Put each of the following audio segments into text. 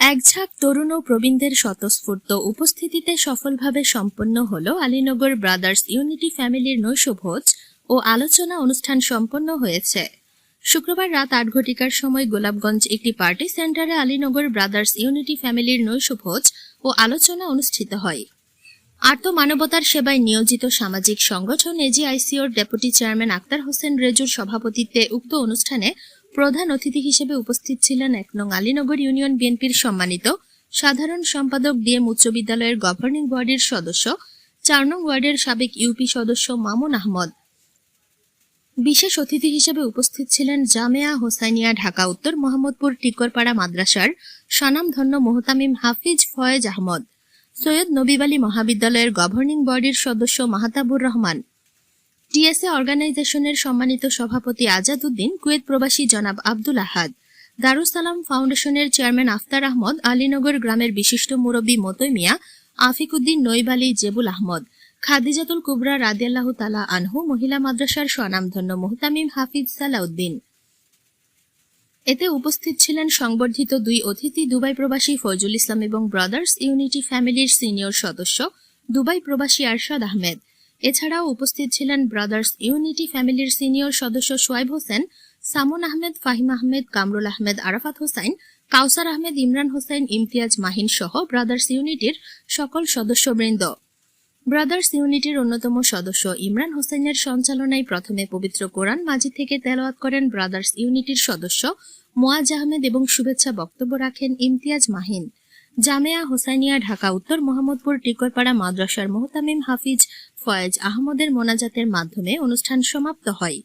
এক ঝাঁক তরুণ ও প্রবীণদের স্বতঃস্ফূর্ত উপস্থিতিতে সফলভাবে সম্পন্ন হল আলীনগর ব্রাদার্স ইউনিটি ফ্যামিলির নৈশভোজ ও আলোচনা অনুষ্ঠান সম্পন্ন হয়েছে। শুক্রবার রাত আট ঘটিকার সময় গোলাপগঞ্জ একটি পার্টি সেন্টারে আলীনগর ব্রাদার্স ইউনিটি ফ্যামিলির নৈশভোজ ও আলোচনা অনুষ্ঠিত হয়। আর্ত মানবতার সেবায় নিয়োজিত সামাজিক সংগঠন এজিআইসিওর ডেপুটি চেয়ারম্যান আক্তার হোসেন রেজুর সভাপতিত্বে উক্ত অনুষ্ঠানে প্রধান অতিথি হিসেবে উপস্থিত ছিলেন এক নং আলীনগর ইউনিয়ন বিএনপির সম্মানিত সাধারণ সম্পাদক ডিএম উচ্চ বিদ্যালয়ের গভর্নিং বডির সদস্য, চার নং ওয়ার্ডের সাবেক ইউপি সদস্য মামুন আহমদ। বিশেষ অতিথি হিসেবে উপস্থিত ছিলেন জামেয়া হোসাইনিয়া, ঢাকা উত্তর মোহাম্মদপুর, টিকরপাড়া মাদ্রাসার স্বনামধন্য মোহতামিম হাফিজ ফয়েজ আহমদ, সৈয়দ নবীব আলী মহাবিদ্যালয়ের গভর্নিং বডির সদস্য মাহতাবুর রহমান। টিএসএ অর্গানাইজেশনের সম্মানিত সভাপতি আজাদ উদ্দিন, কুয়েত প্রবাসী জনাব আব্দুল আহাদ, দারুসালাম ফাউন্ডেশনের চেয়ারম্যান আফতার আহমদ, আলীনগর গ্রামের বিশিষ্ট মুরব্বী মতই মিয়া, আফিক উদ্দিন নৈব আলী জেবুল আহমদ, খাদিজাতুল কুবরা রাদিয়াল্লাহ তালা আনহু, মহিলা মাদ্রাসার স্বনামধন্য মোহতামিম হাফিজ সালাউদ্দিন। এতে উপস্থিত ছিলেন সংবর্ধিত দুই অতিথি, দুবাই প্রবাসী ফয়জুল ইসলাম এবং ব্রাদার্স ইউনিটি ফ্যামিলির সিনিয়র সদস্য, দুবাই প্রবাসী আরশাদ আহমেদ। এছাড়াও উপস্থিত ছিলেন ব্রাদার্স ইউনিটি ফ্যামিলির সিনিয়র সদস্য সোয়াইব হোসেন, সামন আহমেদ, ফাহিম আহমেদ, কামরুল আহমেদ, আরাফাত হোসাইন কাউসার আহমেদ, ইমরান হোসেন, ইমতিয়াজ মাহিন সহ ব্রাদার্স ইউনিটির সকল সদস্যবৃন্দ। ব্রাদার্স ইউনিটির অন্যতম সদস্য ইমরান হোসেনের সঞ্চালনায় প্রথমে পবিত্র কোরআন মাঝি থেকে তেলাওয়াত করেন ব্রাদার্স ইউনিটির সদস্য মোয়াজ আহমেদ এবং শুভেচ্ছা বক্তব্য রাখেন ইমতিয়াজ মাহিন। জামেয়া হোসাইনিয়া, ঢাকা, উত্তর মোহাম্মদপুর, টিকরপাড়া, মাদ্রাসার মোহতামিম হাফিজ ফয়েজ আহমদের মোনাজাতের মাধ্যমে অনুষ্ঠান সমাপ্ত হয়।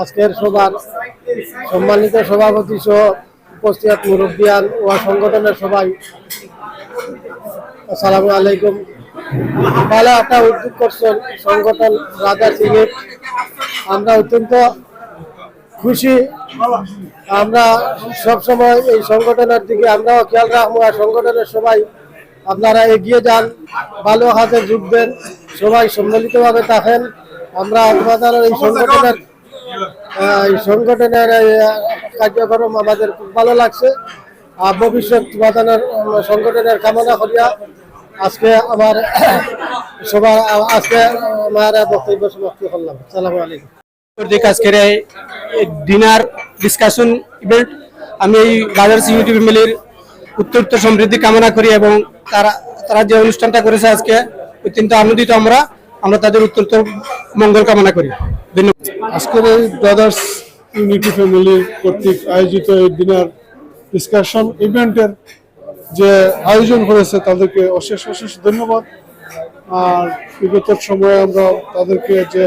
আজকের সভার সম্মানিত সভাপতি সহ উপস্থিত মুরব্বিয়ান ও সংগঠনের সবাই, আসসালামু আলাইকুম। ভালো একটা উদ্যোগ করছেন সংগঠন রাজা সিলেট। আমরা অত্যন্ত খুশি আমরা সবসময় এই সংগঠনের দিকে, আমরাও খেয়াল রাখব আর সংগঠনের সবাই আপনারা এগিয়ে যান, ভালো হাতে যোগ দেন, সবাই সম্মিলিতভাবে থাকেন। আমরা আপনাদের এই সংগঠনের এই সংগঠনের কার্যক্রম আমাদের খুব ভালো লাগছে। আর ভবিষ্যৎ বাদানের সংগঠনের কামনা করিয়া আজকে আমার সবার, আজকে আমার বক্তব্য সমাপ্তি করলাম। সালামু আলাইকুম। আজকের ডিনার ডিসকাশন ইভেন্ট আমি এই ব্রাদার্স ইউনিটি ফ্যামিলির উত্তরোত্তর সমৃদ্ধি কামনা করি এবং তারা তারা যে অনুষ্ঠানটা করেছে আজকে অত্যন্ত আনন্দিত আমরা আমরা তাদের উত্তরোত্তর মঙ্গল কামনা করি। ধন্যবাদ। আজকের এই ব্রাদার্স ইউনিটি ফ্যামিলি কর্তৃক আয়োজিত এই ডিনার ডিসকাশন ইভেন্টের যে আয়োজন করেছে, তাদেরকে অশেষ অশেষ ধন্যবাদ। আর বিগত সময়ে আমরা তাদেরকে যে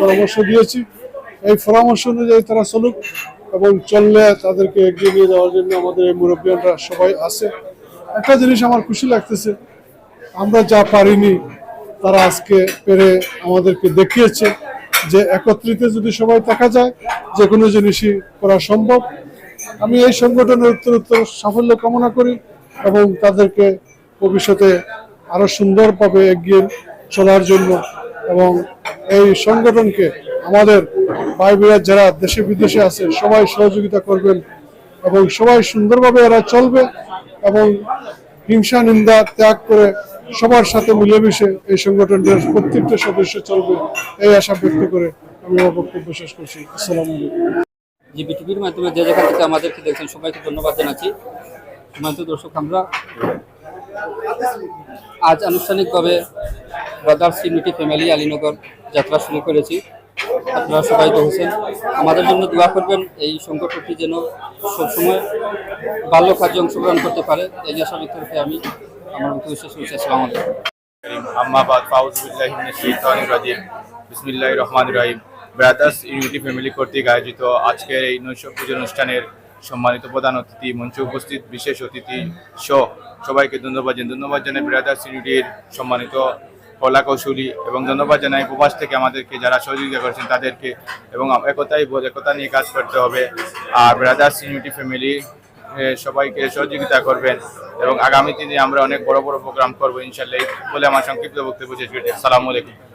পরামর্শ দিয়েছি, এই পরামর্শ অনুযায়ী তারা চলুক। এবং চললে তাদেরকে এগিয়ে নিয়ে যাওয়ার জন্য আমাদের এই মুরব্বীরা সবাই আছে। একটা জিনিস আমার খুশি লাগতেছে, আমরা যা পারিনি, তারা আজকে পেরে আমাদেরকে দেখিয়েছে যে একত্রিত যদি সবাই দেখা যায়, যে কোনো জিনিসই করা সম্ভব। আমি এই সংগঠনের উত্তর উত্তর সাফল্য কামনা করি এবং তাদেরকে ভবিষ্যতে আরও সুন্দরভাবে এগিয়ে চলার জন্য এবং এই সংগঠনকে আমাদের ভাই বোনেরা যারা দেশে বিদেশে আছে, সবাই সহযোগিতা করবেন এবং সবাই সুন্দরভাবে এরা চলবে এবং হিংসা, নিন্দা, ত্যাগ করে সবার সাথে মিলেমিশে এই সংগঠনটির প্রত্যেকটা সদস্য চলবে এই আশা ব্যক্ত করে আমি আমার বক্তব্য শেষ করছি। আসসালামু যে বিটিভির মাধ্যমে যে জায়গা থেকে আমাদেরকে দেখছেন, সবাইকে ধন্যবাদ জানাচ্ছি। সীমান্ত দর্শক, আমরা আজ আনুষ্ঠানিকভাবে ব্রাদার্স ইউনিটি ফ্যামিলি আলীনগর যাত্রা শুরু করেছি। আপনারা সবাই দেখছেন আমাদের জন্য দোয়া করবেন, এই সংগঠনটি যেন সবসময় বাল্য কাজে অংশগ্রহণ করতে পারে। এই আশা ব্যক্ত আমি আমার বক্তব্য শেষ করছি। আসসালামু বিসমিল্লাহির রহমানির রহিম। ব্রাদার্স ইউনিটি ফ্যামিলি কর্তৃক আয়োজিত আজকের এই নৈশ পুজো অনুষ্ঠানের সম্মানিত প্রধান অতিথি মঞ্চে উপস্থিত বিশেষ অতিথি সহ সবাইকে ধন্যবাদ ধন্যবাদ জানাই ব্রাদার্স ইউনিটির সম্মানিত কলা কৌশলী এবং ধন্যবাদ জানাই উপবাস থেকে আমাদেরকে যারা সহযোগিতা করেছেন তাদেরকে এবং একতাই বোধ, একতা নিয়ে কাজ করতে হবে। আর ব্রাদার্স ইউনিটি ফ্যামিলি সবাইকে সহযোগিতা করবেন এবং আগামী দিনে আমরা অনেক বড় বড় প্রোগ্রাম করব ইনশাল্লাহ। বলে আমার সংক্ষিপ্ত বক্তব্য শেষ করছি। আসসালামু আলাইকুম।